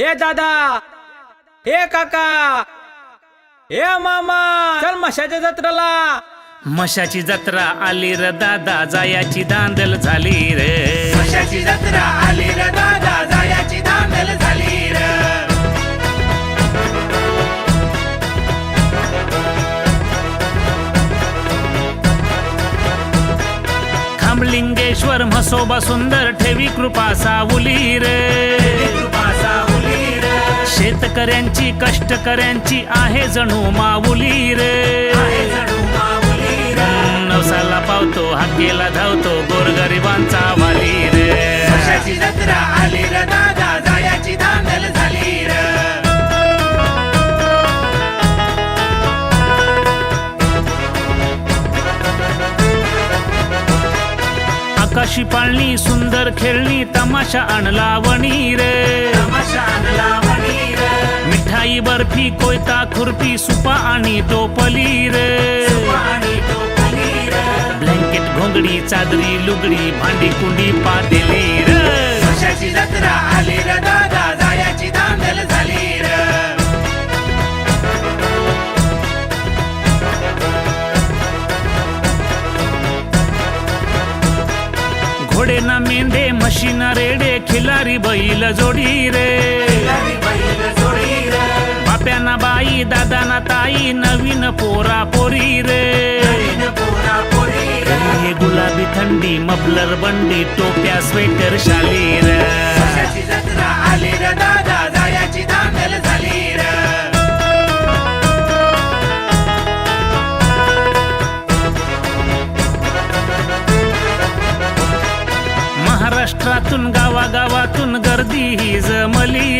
हे दादा हे काका हे मामा चल मशाच्या जत्रेला. मशाची जत्रा आली र दादा जायाची दांदल झाली रे. कशाची जत्रा आली र दादा जायाची धांदल झाली र. खांबलिंगेश्वर म्हसोबा सुंदर ठेवी कृपा सावली रे. कृपा सावली र शेतकऱ्यांची कष्टकऱ्यांची आहे जणू माऊली रे. नवसाला पावतो हाकेला धावतो गोरगरिबांचा वाली रे. कशाची जत्रा आली र दादा जायाची धांदल झाली र. आकाशी पाळणी सुंदर खेळणी तमाशा आणला वणी रे. बर्फी कोयता खुरपी सुपा आणि टोपली रे. ब्लँकेट घोंगडी चादरी लुगडी भांडी कुंडी पातेली रे. जत्रा आली र दादा जायाची झाली र. घोडे ना मेंढे म्हशीना रेडे खिलारी बैल जोडी र. बाप्याना बाई दादाना ताई नवीन पोरा पोरी रे. नवीन पोरा पोरी र हे गुलाबी थंडी मफलर बंडी टोप्या स्वेटर शाली रे. कशाची जत्रा आली र दादा जायाची धांदल झाली र. महाराष्ट्रातून गावागावातून गर्दी ही जमली